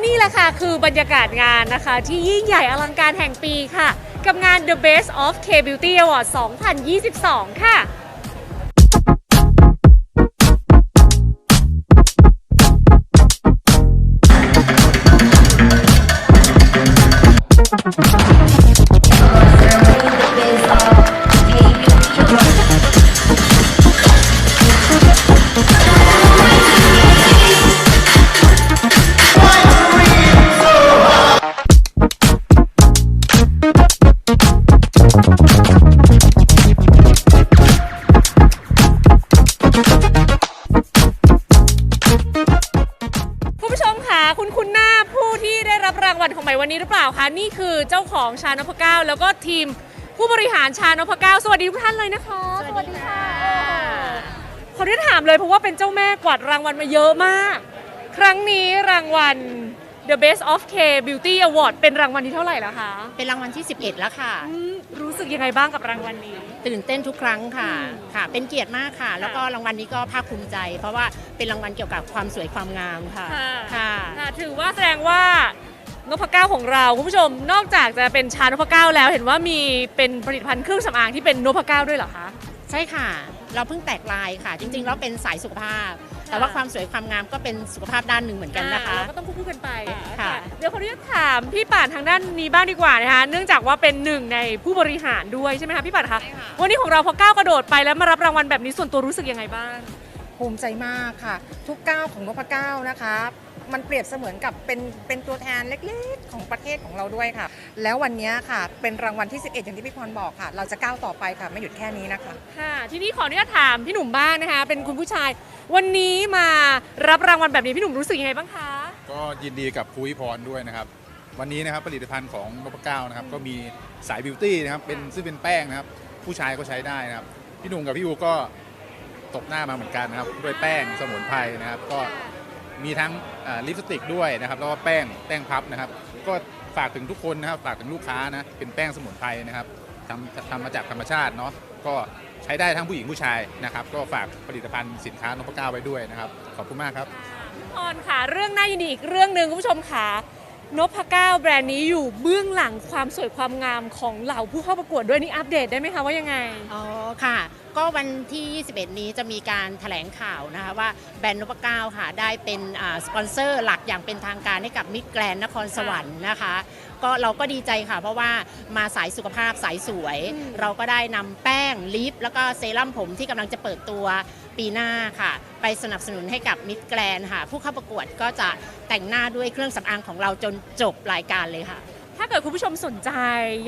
และนี่แหละค่ะ คือบรรยากาศงานนะคะ ที่ยิ่งใหญ่อลังการแห่งปีค่ะ กับงาน The Best of K Beauty Award 2022 ค่ะ รับรางวัลของใหม่วันนี้หรือเปล่าคะนี่คือเจ้าของชานพเก้าแล้วก็ทีมผู้บริหารชานพเก้าสวัสดีทุกท่านเลยนะคะสวัสดีค่ะขอได้ถามเลยเพราะว่าเป็นเจ้าแม่กวาดรางวัลมาเยอะมาก ครั้งนี้รางวัล The Best of K Beauty Award เป็นรางวัลที่เท่าไหร่แล้วคะ เป็นรางวัลที่ 11 แล้วค่ะอืมรู้สึกยังไงบ้างกับรางวัลนี้ ตื่นเต้นทุกครั้งค่ะอืมค่ะ เป็นเกียรติมากค่ะ แล้วก็รางวัลนี้ก็ภาคภูมิใจ เพราะว่าเป็นรางวัลเกี่ยวกับความสวยความงามค่ะ ค่ะค่ะถือว่าแสดงว่า นพเก้าของเราคุณผู้ชมนอกจากจะเป็นชานพเก้าแล้วเห็นว่ามีเป็นผลิตภัณฑ์เครื่องสำอางที่เป็นนพเก้าด้วยเหรอคะใช่ค่ะ เราเพิ่งแตกลายค่ะ จริงๆเราเป็นสายสุขภาพ แต่ว่าความสวยความงามก็เป็นสุขภาพด้านหนึ่งเหมือนกันนะคะอ่าเราก็ต้องคู่ๆกันไปค่ะ เดี๋ยวขออนุญาตถามพี่ป่านทางด้านนี้บ้างดีกว่านะคะเนื่องจากว่าเป็นหนึ่งในผู้บริหารด้วยใช่ไหมคะพี่ป่านคะใช่ค่ะวันนี้ของเราพอก้าวกระโดดไปแล้วมารับรางวัลแบบนี้ส่วนตัวรู้สึกยังไงบ้าง ภูมิใจมากค่ะ ทุกก้าวของนพเก้านะคะ มันเปรียบเสมือนกับเป็นเป็นตัวแทนเล็กๆ ของประเทศของเราด้วยค่ะ แล้ววันนี้ค่ะ เป็นรางวัลที่ 11 อย่างที่พี่พรบอกค่ะ เราจะก้าวต่อไปค่ะ ไม่หยุดแค่นี้นะคะ ค่ะ ทีนี้ขออนุญาตถามพี่หนุ่มบ้างนะคะ เป็นคุณผู้ชาย วันนี้มารับรางวัลแบบนี้พี่หนุ่มรู้สึกยังไงบ้างคะ ก็ยินดีกับภูวิพรด้วยนะครับ วันนี้นะครับผลิตภัณฑ์ของนพเก้านะครับ ก็มีสายบิวตี้นะครับเป็นซึ่งเป็นแป้งนะครับ ผู้ชายก็ใช้ได้นะครับ พี่หนุ่มกับพี่อูก็ตบหน้ามาเหมือนกันนะครับด้วยแป้งสมุนไพรนะครับ ก็ มีทั้งลิปสติกด้วยนะครับแล้วก็แป้งแป้งพับนะครับ ก็ฝากถึงทุกคนนะครับฝากถึงลูกค้านะเป็นแป้งสมุนไพรนะครับทำทำมาจากธรรมชาติเนาะก็ใช้ได้ทั้งผู้หญิงผู้ชายนะครับ ก็ฝากผลิตภัณฑ์สินค้านพก้าวไว้ด้วยนะครับ ขอบคุณมากครับพี่พรค่ะ เรื่องน่ายินดีอีกเรื่องหนึ่งคุณผู้ชมค่ะ นพเก้าแบรนด์นี้อยู่เบื้องหลังความสวยความงามของเหล่าผู้เข้าประกวดด้วยนี่อัปเดตได้ไหมคะว่ายังไง อ๋อค่ะ ก็วันที่ 21 นี้จะมีการแถลงข่าวนะคะว่าแบรนด์นพเก้าค่ะได้เป็นสปอนเซอร์หลักอย่างเป็นทางการให้กับมิตรแกรนนครสวรรค์นะคะ ก็เราก็ดีใจค่ะ เพราะว่ามาสายสุขภาพสายสวยอืมเราก็ได้นำแป้งลิป แล้วก็เซรั่มผมที่กำลังจะเปิดตัวปีหน้าค่ะ ไปสนับสนุนให้กับมิตรแกรนค่ะ ผู้เข้าประกวดก็จะแต่งหน้าด้วยเครื่องสำอางของเราจนจบรายการเลยค่ะ ถ้าเกิดคุณผู้ชมสนใจ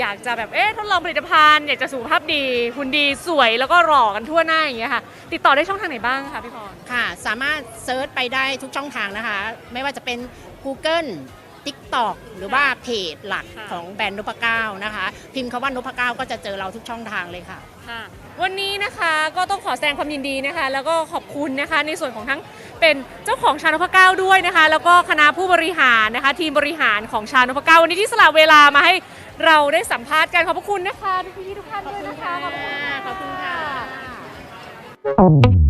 อยากจะแบบเอ๊ะทดลองผลิตภัณฑ์อยากจะสุขภาพดีหุ่นดีสวยแล้วก็หล่อกันทั่วหน้าอย่างเงี้ยค่ะ ติดต่อได้ช่องทางไหนบ้างคะพี่พร ค่ะ สามารถเซิร์ชไปได้ทุกช่องทางนะคะ ไม่ว่าจะเป็น Google TikTok หรือว่าเพจหลักค่ะของแบรนด์นพเก้านะคะ พิมพ์คำว่านพเก้าก็จะเจอเราทุกช่องทางเลยค่ะ ค่ะวันนี้นะคะก็ต้องขอแสดงความยินดีนะคะ แล้วก็ขอบคุณนะคะในส่วนของทั้งเป็นเจ้าของชานพเก้าด้วยนะคะ แล้วก็คณะผู้บริหารนะคะ ทีมบริหารของชานพเก้าวันนี้ที่สละเวลามาให้เราได้สัมภาษณ์กันขอบพระคุณนะคะทุกพี่ๆทุกท่านด้วยนะคะขอบคุณค่ะขอบคุณค่ะ